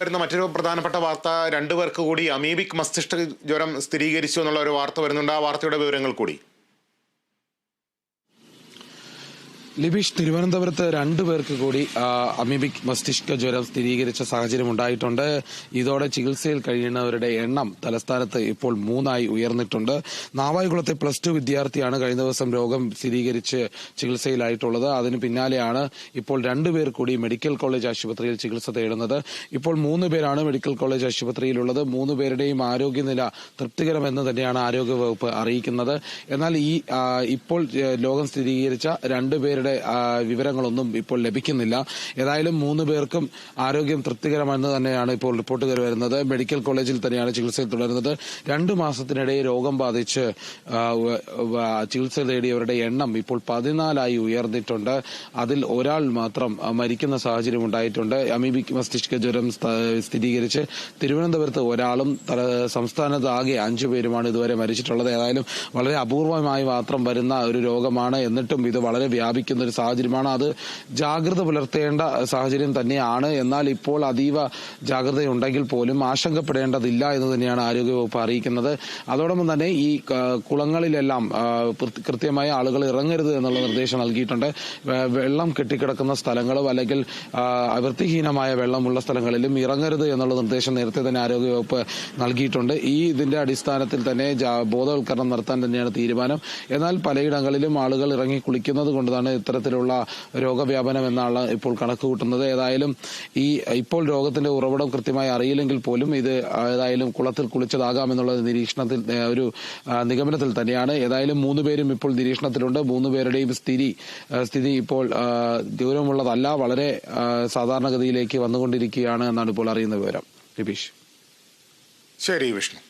വരുന്ന മറ്റൊരു പ്രധാനപ്പെട്ട വാർത്ത രണ്ടുപേർക്ക് കൂടി അമീബിക് മസ്തിഷ്ക ജ്വരം സ്ഥിരീകരിച്ചു എന്നുള്ള ഒരു വാർത്ത വരുന്നുണ്ട്. ആ വാർത്തയുടെ വിവരങ്ങൾ കൂടി. ലിബീഷ് തിരുവനന്തപുരത്ത് രണ്ടു പേർക്ക് കൂടി അമീബിക് മസ്തിഷ്ക ജ്വരം സ്ഥിരീകരിച്ച സാഹചര്യം ഉണ്ടായിട്ടുണ്ട്. ഇതോടെ ചികിത്സയിൽ കഴിയുന്നവരുടെ എണ്ണം തലസ്ഥാനത്ത് ഇപ്പോൾ മൂന്നായി ഉയർന്നിട്ടുണ്ട്. നാവായികുളത്തെ പ്ലസ് ടു വിദ്യാർത്ഥിയാണ് കഴിഞ്ഞ ദിവസം രോഗം സ്ഥിരീകരിച്ച് ചികിത്സയിലായിട്ടുള്ളത്. അതിന് പിന്നാലെയാണ് ഇപ്പോൾ രണ്ടുപേർ കൂടി മെഡിക്കൽ കോളേജ് ആശുപത്രിയിൽ ചികിത്സ തേടുന്നത്. ഇപ്പോൾ മൂന്ന് പേരാണ് മെഡിക്കൽ കോളേജ് ആശുപത്രിയിലുള്ളത്. മൂന്ന് പേരുടെയും ആരോഗ്യനില തൃപ്തികരമെന്ന് തന്നെയാണ് ആരോഗ്യവകുപ്പ് അറിയിക്കുന്നത്. എന്നാൽ ഈ ഇപ്പോൾ രോഗം സ്ഥിരീകരിച്ച രണ്ടുപേരുടെ ആ, വിവരങ്ങളൊന്നും ഇപ്പോൾ ലഭിക്കുന്നില്ല. ഏതായാലും മൂന്ന് പേർക്കും ആരോഗ്യം തൃപ്തികരമെന്ന് തന്നെയാണ് ഇപ്പോൾ റിപ്പോർട്ടുകൾ വരുന്നത്. മെഡിക്കൽ കോളേജിൽ തന്നെയാണ് ചികിത്സയിൽ തുടരുന്നത്. രണ്ടു മാസത്തിനിടെ രോഗം ബാധിച്ച് ചികിത്സ തേടിയവരുടെ എണ്ണം ഇപ്പോൾ പതിനാലായി ഉയർന്നിട്ടുണ്ട്. അതിൽ ഒരാൾ മാത്രം മരിക്കുന്ന സാഹചര്യം ഉണ്ടായിട്ടുണ്ട്. അമീബിക് മസ്തിഷ്ക ജ്വരം സ്ഥ- സ്ഥിരീകരിച്ച് തിരുവനന്തപുരത്ത് ഒരാളും സംസ്ഥാനത്ത് ആകെ അഞ്ചു പേരുമാണ് ഇതുവരെ മരിച്ചിട്ടുള്ളത്. ഏതായാലും വളരെ അപൂർവമായി മാത്രം വരുന്ന ഒരു രോഗമാണ്. എന്നിട്ടും ഇത് വളരെ വ്യാപിക്കുന്ന ഒരു സാഹചര്യമാണ്. അത് ജാഗ്രത പുലർത്തേണ്ട സാഹചര്യം തന്നെയാണ്. എന്നാൽ ഇപ്പോൾ അതീവ ജാഗ്രതയുണ്ടെങ്കിൽ പോലും ആശങ്കപ്പെടേണ്ടതില്ല എന്ന് തന്നെയാണ് ആരോഗ്യവകുപ്പ് അറിയിക്കുന്നത്. അതോടൊപ്പം തന്നെ ഈ കുളങ്ങളിലെല്ലാം കൃത്യമായ ആളുകൾ ഇറങ്ങരുത് എന്നുള്ള നിർദ്ദേശം നൽകിയിട്ടുണ്ട്. വെള്ളം കെട്ടിക്കിടക്കുന്ന സ്ഥലങ്ങളും അല്ലെങ്കിൽ വൃത്തിഹീനമായ വെള്ളമുള്ള സ്ഥലങ്ങളിലും ഇറങ്ങരുത് എന്നുള്ള നിർദ്ദേശം നേരത്തെ തന്നെ ആരോഗ്യവകുപ്പ് നൽകിയിട്ടുണ്ട്. ഈ ഇതിന്റെ അടിസ്ഥാനത്തിൽ തന്നെ ബോധവൽക്കരണം നടത്താൻ തന്നെയാണ് തീരുമാനം. എന്നാൽ പലയിടങ്ങളിലും ആളുകൾ ഇറങ്ങി കുളിക്കുന്നത് കൊണ്ടാണ് ഇത്തരത്തിലുള്ള രോഗവ്യാപനം എന്നാണ് ഇപ്പോൾ കണക്ക് കൂട്ടുന്നത് ഏതായാലും ഈ ഇപ്പോൾ രോഗത്തിന്റെ ഉറവിടം കൃത്യമായി അറിയില്ലെങ്കിൽ പോലും ഇത് ഏതായാലും കുളത്തിൽ കുളിച്ചതാകാം എന്നുള്ള നിരീക്ഷണത്തിൽ ഒരു നിഗമനത്തിൽ തന്നെയാണ്. ഏതായാലും മൂന്ന് പേരും ഇപ്പോൾ നിരീക്ഷണത്തിലുണ്ട്. മൂന്ന് പേരുടെയും സ്ഥിതി സ്ഥിതി ഇപ്പോൾ ദൂരമുള്ളതല്ല. വളരെ സാധാരണഗതിയിലേക്ക് വന്നുകൊണ്ടിരിക്കുകയാണ് എന്നാണ് ഇപ്പോൾ അറിയുന്ന വിവരം. രബീഷ് ശരി വിഷ്ണു.